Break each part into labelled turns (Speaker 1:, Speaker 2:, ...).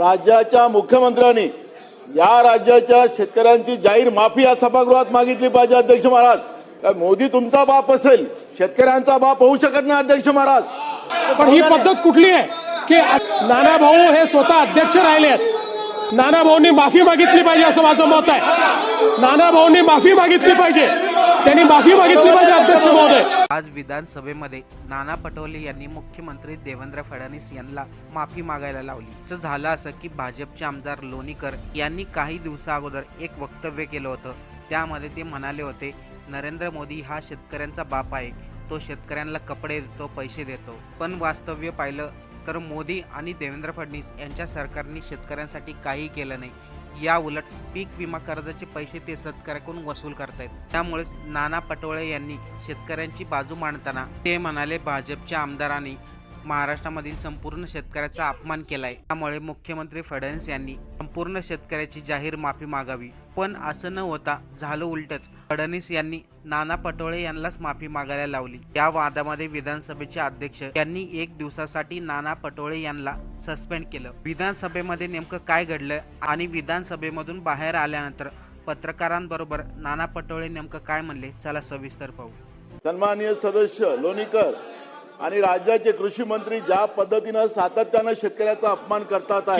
Speaker 1: राज्याच्या मुख्यमंत्र्यांनी या राज्याच्या शेतकऱ्यांची जाहीर माफी या सभागृहात मागितली पाहिजे अध्यक्ष महाराज. काय मोदी तुमचा बाप असेल शेतकऱ्यांचा बाप होऊ शकत नाही अध्यक्ष महाराज.
Speaker 2: पण ही पद्धत कुठली आहे? की नाना भाऊ हे स्वतः अध्यक्ष राहिले आहेत. नाना भाऊंनी माफी मागितली पाहिजे असं माझं मत आहे. नाना भाऊंनी माफी मागितली पाहिजे. त्यांनी माफी मागितली पाहिजे अध्यक्ष भाऊ.
Speaker 3: आज विधानसभेमध्ये नाना पटोले यांनी मुख्यमंत्री देवेंद्र फडणवीस यांना माफी मागायला लावली. असं झालं असं की भाजपचे आमदार लोणीकर यांनी काही दिवसा अगोदर एक वक्तव्य केलं होतं. त्यामध्ये ते म्हणाले होते नरेंद्र मोदी हा शेतकऱ्यांचा बाप आहे. तो शेतकऱ्यांना कपडे देतो पैसे देतो. पण वास्तव्य पाहिलं तर मोदी आणि देवेंद्र फडणवीस यांच्या सरकारने शेतकऱ्यांसाठी काही केलं नाही. या उलट पीक विमा कर्जाचे पैसे ते शेतकऱ्याकडून वसूल करतायत. त्यामुळेच नाना पटोळे यांनी शेतकऱ्यांची बाजू मांडताना ते म्हणाले भाजपच्या आमदारांनी महाराष्ट्रामधील संपूर्ण शेतकऱ्याचा अपमान केलाय. त्यामुळे मुख्यमंत्री फडणवीस यांनी संपूर्ण शेतकऱ्याची जाहीर माफी मागावी. पण असं न होता झालं उलटच. फडणवीस यांनी नाना पटोळे यांनाच माफी मागायला लावली. या वादामध्ये विधानसभेचे अध्यक्ष यांनी एक दिवसासाठी नाना पटोळे यांना सस्पेंड केलं. विधानसभेमध्ये नेमकं काय घडलं आणि विधानसभेमधून बाहेर आल्यानंतर पत्रकारांबरोबर नाना पटोळे नेमकं काय म्हणले? चला सविस्तर पाहू.
Speaker 1: सन्माननीय सदस्य लोणीकर आणि राज्याचे कृषी मंत्री ज्या पद्धतीनं सातत्यानं शेतकऱ्याचा अपमान करतात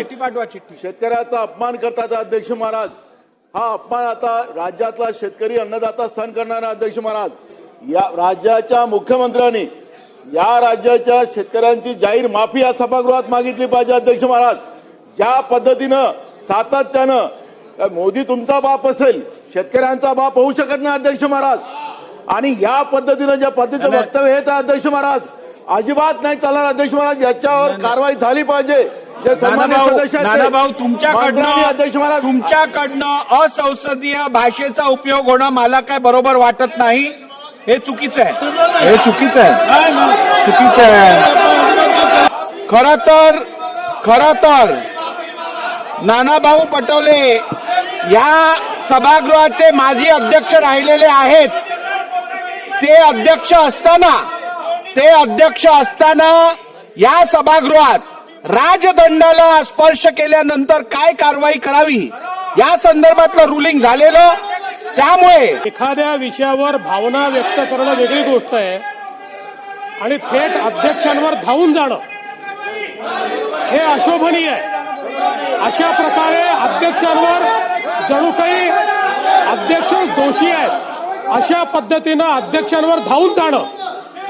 Speaker 1: शेतकऱ्याचा अपमान करतात अध्यक्ष महाराज. हा अपमान आता राज्यातला शेतकरी अन्नदाता सहन करणार अध्यक्ष महाराज या राज्याच्या मुख्यमंत्र्यांनी या राज्याच्या शेतकऱ्यांची जाहीर माफी या सभागृहात मागितली पाहिजे अध्यक्ष महाराज. ज्या पद्धतीनं सातत्यानं मोदी तुमचा बाप असेल शेतकऱ्यांचा बाप होऊ शकत नाही अध्यक्ष महाराज. आणि या पद्धतीनं ज्या पद्धतीचं वक्तव्य आहे अध्यक्ष महाराज अजिबात नाही चालणार अध्यक्ष महाराज याच्यावर कारवाई झाली पाहिजे. मंत्र्यांनी
Speaker 4: तुमच्याकडनं तुमच्याकडनं असंसदीय भाषेचा उपयोग होणं मला काय बरोबर वाटत नाही हे चुकीचं आहे. हे चुकीचं आहे. चुकीचं आहे. खर तर खर तर नानाभाऊ पटोले या सभागृहाचे माजी अध्यक्ष राहिलेले आहेत. ते अध्यक्ष असताना ते अध्यक्ष असताना या सभागृहात राजदंडाला स्पर्श केल्यानंतर काय कारवाई करावी? या संदर्भातलं रुलिंग झालेलं. त्यामुळे
Speaker 2: एखाद्या विषयावर भावना व्यक्त करणं वेगळी गोष्ट आहे. आणि थेट अध्यक्षांवर धावून जाणं. हे अशोभनीय आहे. अशा प्रकारे अध्यक्षांवर जणू काही अध्यक्षच दोषी आहेत अशा पद्धतीनं अध्यक्षांवर धावून जाणं.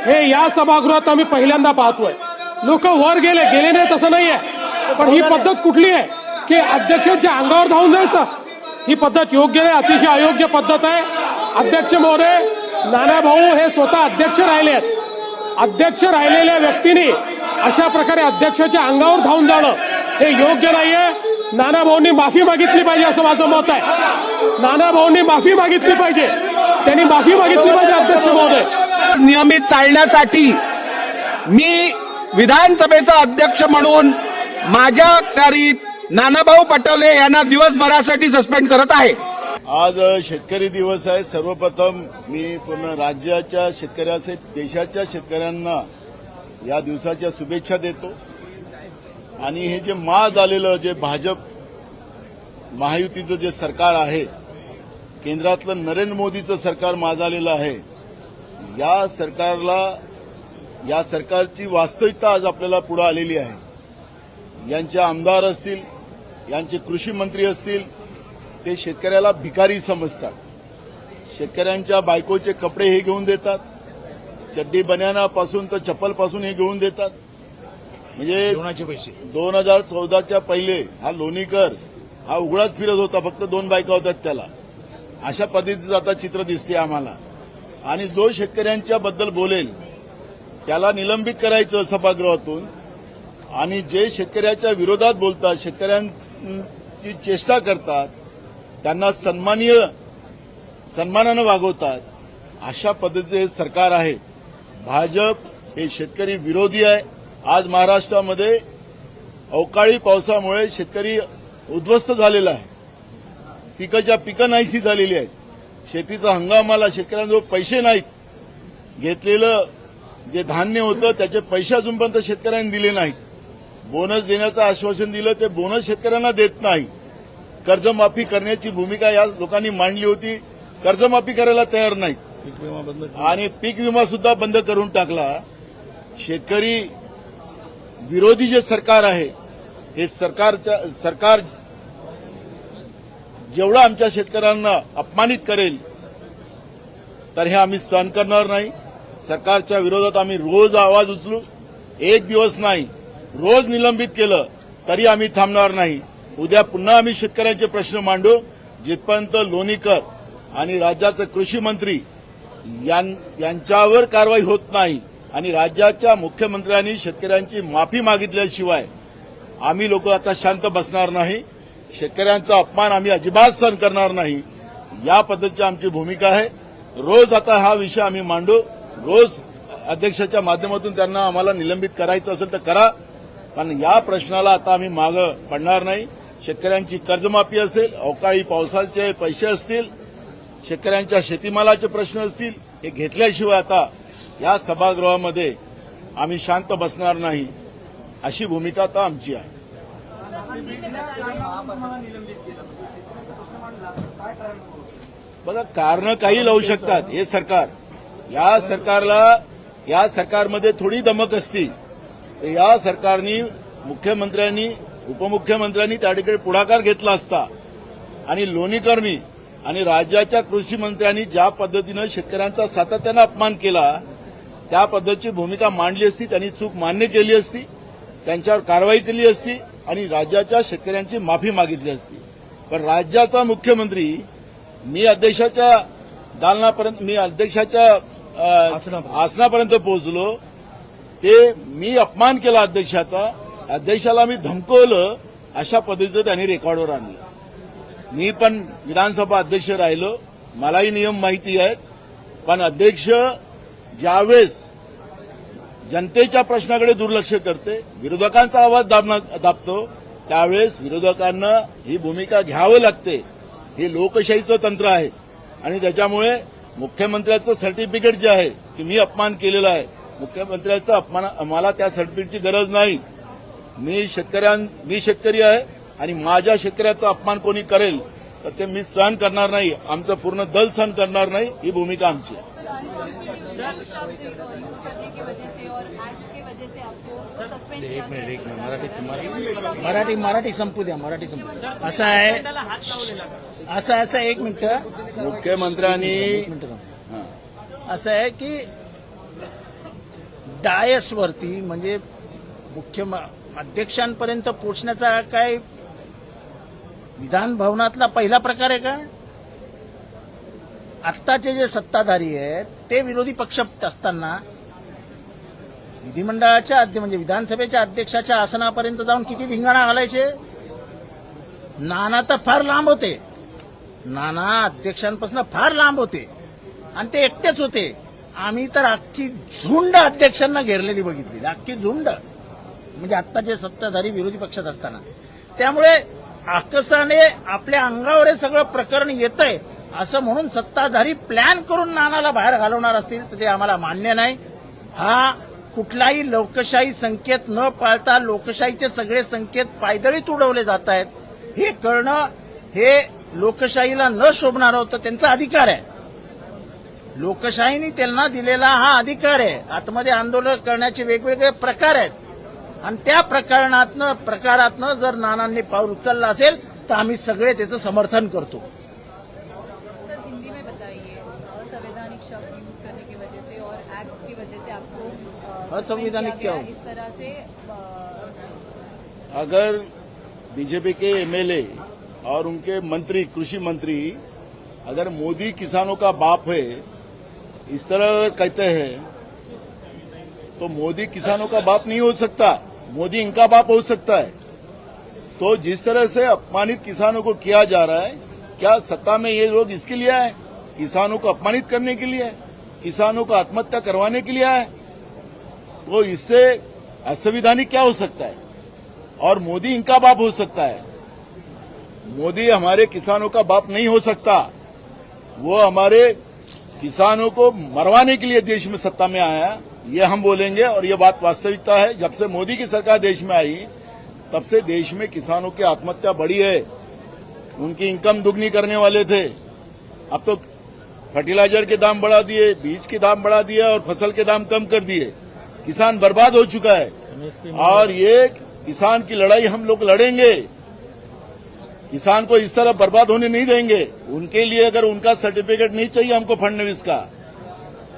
Speaker 2: हे या सभागृहात आम्ही पहिल्यांदा पाहतोय. लोक वर गेले गेले नाही तसं नाहीये. पण ही पद्धत कुठली आहे? की अध्यक्षांच्या अंगावर धावून जायचं? ही पद्धत योग्य नाही अतिशय अयोग्य पद्धत आहे. अध्यक्ष महोदय नाना भाऊ हे स्वतः अध्यक्ष राहिले आहेत. अध्यक्ष राहिलेल्या व्यक्तीने अशा प्रकारे अध्यक्षाच्या अंगावर धावून जाणं हे योग्य नाहीये. नाना भाऊंनी माफी मागितली पाहिजे असं माझं मत आहे. नाना भाऊंनी माफी मागितली पाहिजे. त्यांनी माफी मागितली पाहिजे अध्यक्ष महोदय.
Speaker 4: नियमित चालण्यासाठी मी विधानसभेचा अध्यक्ष म्हणून माझ्या करीत नानाभाऊ पटोले यांना दिवसभरासाठी सस्पेंड करत आहे.
Speaker 1: आज शेतकरी दिवस आहे. सर्वप्रथम मी पूर्ण राज्याच्या शेतकऱ्याचे देशाच्या शेतकऱ्यांना या दिवसाच्या शुभेच्छा देतो. आणि हे जे मा झालेलं जे भाजप महायुतीचं जे सरकार आहे केंद्रातलं नरेंद्र मोदीचं सरकार माजालेलं आहे या सरकारला या सरकारची वास्तविकता आज आपल्याला पुढे आलेली आहे. यांचे आमदार असतील यांचे कृषी मंत्री असतील ते शेतकऱ्याला भिकारी समजतात. शेतकऱ्यांच्या बायकोचे कपडे हे घेऊन देतात चड्डी बन्यानापासून तर चप्पलपासून हे घेऊन देतात. म्हणजे दोन हजार चौदाच्या पहिले हा लोणीकर हा उघडाच फिरत होता फक्त दोन बायका होत्यात त्याला. अशा पद्धतीचं आता चित्र दिसते आम्हाला. आणि जो शेतकऱ्यांच्या बद्दल बोलेल त्याला निलंबित करायचं सभागृहातून. आणि जे शेतकऱ्याच्या विरोधात बोलतात शेतकऱ्यांची चेष्टा करतात त्यांना सन्मानीय सन्मानानं वागवतात अशा पद्धतीचे हे सरकार आहे. भाजप हे शेतकरी विरोधी आहे. आज महाराष्ट्रामध्ये अवकाळी पावसामुळे शेतकरी उद्ध्वस्त झालेला आहे. पिकाच्या पिकं नाहीशी झालेली आहेत. शेतीचा हंगामाला शेतकऱ्यांजवळ पैसे नाहीत. घेतलेलं जे धान्य होतं त्याचे पैसे अजूनपर्यंत शेतकऱ्यांनी दिले नाहीत. बोनस देण्याचं आश्वासन दिलं ते बोनस शेतकऱ्यांना देत नाही. कर्जमाफी करण्याची भूमिका या लोकांनी मांडली होती. कर्जमाफी करायला तयार नाहीत. आणि पीक विमा सुद्धा बंद करून टाकला. शेतकरी विरोधी जे सरकार आहे हे सरकारच्या सरकार जेवढं आमच्या शेतकऱ्यांना अपमानित करेल तर हे आम्ही सहन करणार नाही. सरकारच्या विरोधात आम्ही रोज आवाज उचलू. एक दिवस नाही. रोज निलंबित केलं तरी आम्ही थांबणार नाही. उद्या पुन्हा आम्ही शेतकऱ्यांचे प्रश्न मांडू. जिथपर्यंत लोणीकर आणि राज्याचे कृषी मंत्री यां- यांच्यावर कारवाई होत नाही आणि राज्याच्या मुख्यमंत्र्यांनी शेतकऱ्यांची माफी मागितल्याशिवाय आम्ही लोक आता शांत बसणार नाही. शेतकऱ्यांचा अपमान आम्ही अजिबात सहन करणार नाही. या पद्धतीची आमची भूमिका आहे. रोज आता हा विषय आम्ही मांडू. रोज अध्यक्षाच्या माध्यमातून त्यांना आम्हाला निलंबित करायचं असेल तर करा. पण या प्रश्नाला आता आम्ही मागं पडणार नाही. शेतकऱ्यांची कर्जमाफी असेल अवकाळी पावसाचे पैसे असतील शेतकऱ्यांच्या शेतीमालाचे प्रश्न असतील हे घेतल्याशिवाय आता या सभागृहामध्ये आम्ही शांत बसणार नाही. अशी भूमिका आता आमची आहे. बघा कारण काही लावू शकतात हे सरकार. या सरकारला या सरकारमध्ये थोडी दमक असती. तर या सरकारनी मुख्यमंत्र्यांनी उपमुख्यमंत्र्यांनी त्या ठिकाणी पुढाकार घेतला असता. आणि लोणीकर्मी आणि राज्याच्या कृषी मंत्र्यांनी ज्या पद्धतीनं शेतकऱ्यांचा सातत्यानं अपमान केला त्या पद्धतीची भूमिका मांडली असती त्यांनी चूक मान्य केली असती त्यांच्यावर कारवाई केली असती आणि राज्याच्या शेतकऱ्यांची माफी मागितली असती. पण राज्याचा मुख्यमंत्री मी अध्यक्षाच्या दालनापर्यंत मी अध्यक्षाच्या आसनापर्यंत. पोहोचलो. ते मी अपमान केला अध्यक्षाचा. अध्यक्षाला मी धमकवलं. अशा पद्धतीचं त्यांनी रेकॉर्डवर आणलं. मी पण विधानसभा अध्यक्ष राहिलो. मलाही नियम माहिती आहेत. पण अध्यक्ष ज्यावेळेस जनतेच्या प्रश्नाकडे दुर्लक्ष करते विरोधकांचा आवाज दाबना- दाबतो त्यावेळेस विरोधकांना ही भूमिका घ्यावं लागते. हे लोकशाहीचं तंत्र आहे. आणि त्याच्यामुळे मुख्यमंत्र्याचं सर्टिफिकेट जे आहे की मी अपमान केलेला आहे मुख्यमंत्र्याचं अपमान मला त्या सर्टिफिकेटची गरज नाही मी शेतकऱ्यां मी शेतकरी आहे आणि माझ्या शेतकऱ्याचा अपमान कोणी करेल तर ते मी सहन करणार नाही आमचं पूर्ण दल सहन करणार नाही ही भूमिका आमची आहे
Speaker 5: शब्द यूज करने की वजह से और एक्ट की वजह से आपको सस्पेंड किया
Speaker 6: एक मिनिट एक मिनिट
Speaker 5: गया
Speaker 6: मराठी मराठी मराठी संपू द्या मराठी संपू द्या असं आहे असं असं एक मिनिट.
Speaker 1: मुख्यमंत्र्यांनी हां.
Speaker 6: असं आहे की डायसवरती म्हणजे मुख्य अध्यक्षांपर्यंत पोचण्याचा काय विधान भवनातला पहिला प्रकार आहे का? आत्ताचे जे सत्ताधारी आहेत ते विरोधी पक्ष असताना विधिमंडळाच्या म्हणजे विधानसभेच्या अध्यक्षाच्या आसनापर्यंत जाऊन किती धिंगाणा घालायचे? नाना तर फार लांब होते. नाना अध्यक्षांपासून फार लांब होते. आणि ते एकटेच होते. आम्ही तर अख्खी झुंड अध्यक्षांना घेरलेली बघितली अख्खी झुंड. म्हणजे आत्ताचे सत्ताधारी विरोधी पक्षात असताना. त्यामुळे आकसाने आपल्या अंगावर हे सगळं प्रकरण येत आहे असं म्हणून सत्ताधारी प्लॅन करून नानाला बाहेर घालवणार असतील तर ते आम्हाला मान्य नाही. हा कुठलाही लोकशाही संकेत न पाळता लोकशाहीचे सगळे संकेत पायदळीत उडवले जात आहेत. हे कळणं हे लोकशाहीला न शोभणार होतं त्यांचा अधिकार आहे लोकशाहीने त्यांना दिलेला हा अधिकार आहे आतमध्ये आंदोलन करण्याचे वेगवेगळे प्रकार आहेत आणि त्या प्रकरणातनं प्रकारातनं जर नानांनी पाऊल उचललं असेल तर आम्ही सगळे त्याचं समर्थन करतो
Speaker 5: सर हिंदी में बताइए असंवैधानिक शब्द यूज करने की वजह से और एक्ट की वजह से आपको अ,
Speaker 6: असंवैधानिक
Speaker 5: suspend किया।
Speaker 6: हो?
Speaker 1: अगर बीजेपी के एमएलए और उनके मंत्री, कृषि मंत्री, अगर मोदी किसानों का बाप है, इस तरह कहते हैं तो मोदी किसानों का बाप नहीं हो सकता। मोदी इनका बाप हो सकता है। तो जिस तरह से अपमानित किसानों को किया जा रहा है, क्या सत्ता में ये लोग इसके लिए आए? किसानों को अपमानित करने के लिए किसानों को आत्महत्या करवाने के लिए आए? तो इससे असंविधानिक क्या हो सकता है? और मोदी इनका बाप हो सकता है। मोदी हमारे किसानों का बाप नहीं हो सकता। वो हमारे किसानों को मरवाने के लिए देश में सत्ता में आया। ये हम बोलेंगे और ये बात वास्तविकता है। जब से मोदी की सरकार देश में आई तब से देश में किसानों की आत्महत्या बढ़ी है। उनकी इनकम दुगनी करने वाले थे। अब तो फर्टिलाइज़र के दाम बढ़ा दिए बीज के दाम बढ़ा दिए और फ़सल के दाम कम कर दिए। किसान बर्बाद हो चुका है। और ये किसान की लड़ाई हम लोग लड़ेंगे। किसान को इस तरह बर्बाद होने नहीं देंगे। उनके लिए अगर उनका सर्टिफिकेट नहीं चाहिए हमको फडनवीस का।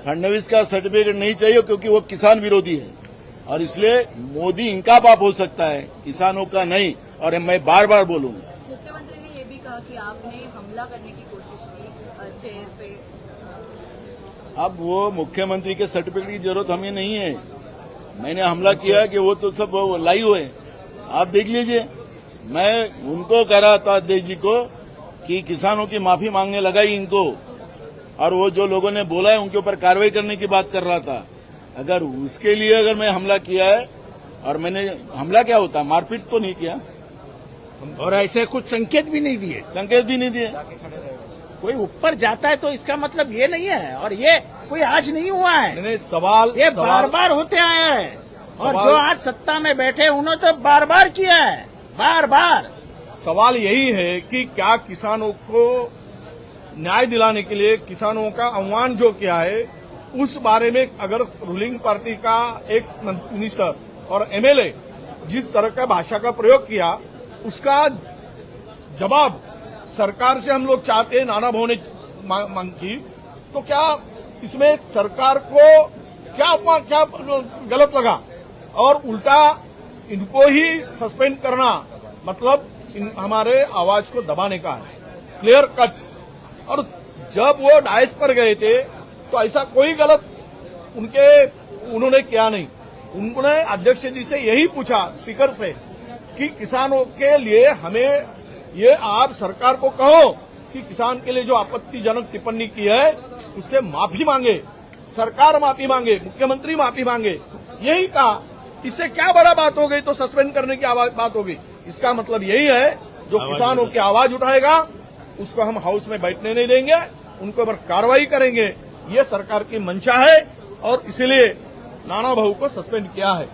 Speaker 1: फडनवीस का सर्टिफिकेट नहीं चाहिए क्योंकि वो किसान विरोधी है। और इसलिए मोदी इनका बाप हो सकता है किसानों का नहीं। और मैं बार बार बोलूँगा
Speaker 5: मुख्यमंत्री ने ये भी कहा कि आपने हमला करने की कोशिश की चेयर पे।
Speaker 1: अब वो मुख्यमंत्री के सर्टिफिकेट की ज़रूरत हमें नहीं है। मैंने हमला किया कि वो तो सब लाइव है। आप देख लीजिए। मैं उनको कह रहा था अध्यक्ष जी को कि किसानों की माफ़ी मांगने लगाई इनको। और वो जो लोगों ने बोला है उनके ऊपर कार्रवाई करने की बात कर रहा था। अगर उसके लिए अगर मैं हमला किया है और मैंने हमला क्या होता? मारपीट तो नहीं किया।
Speaker 6: और ऐसे कुछ संकेत भी नहीं दिए।
Speaker 1: संकेत भी नहीं दिए।
Speaker 6: कोई ऊपर जाता है तो इसका मतलब ये नहीं है। और ये कोई आज नहीं हुआ है।
Speaker 7: नहीं सवाल
Speaker 6: ये
Speaker 7: सवाल-
Speaker 6: बार बार होते आया है। और जो आज सत्ता में बैठे उन्होंने तो बार बार किया है। बार बार
Speaker 7: सवाल यही है कि क्या किसानों को न्याय दिलाने के लिए किसानों का आह्वान जो किया है, उस बारे में अगर रूलिंग पार्टी का एक मिनिस्टर और एमएलए जिस तरह का भाषा का प्रयोग किया, उसका जवाब सरकार से हम लोग चाहते हैं, नाना भाव ने मांग की तो क्या इसमें सरकार को क्या क्या गलत लगा? और उल्टा इनको ही सस्पेंड करना मतलब इन, हमारे आवाज़ को दबाने का है। क्लियर कट और जब वो डाइस पर गए थे तो ऐसा कोई गलत उनके, उन्होंने किया नहीं। उन्होंने अध्यक्ष जी से यही पूछा स्पीकर से, कि किसानों के लिए हमें ये आप सरकार को कहो कि किसान के लिए जो आपत्तिजनक टिप्पणी की है, उससे माफ़ी मांगे। सरकार माफ़ी मांगे, मुख्यमंत्री माफ़ी मांगे। यही कहा। इससे क्या बड़ा बात हो गई तो सस्पेंड करने की बात होगी इसका मतलब यही है जो किसानों की आवाज़ उठाएगा उसको हम हाउस में बैठने नहीं देंगे उनको ऊपर कार्रवाई करेंगे। ये सरकार की मंशा है और इसीलिए नाना भाऊ को सस्पेंड किया है।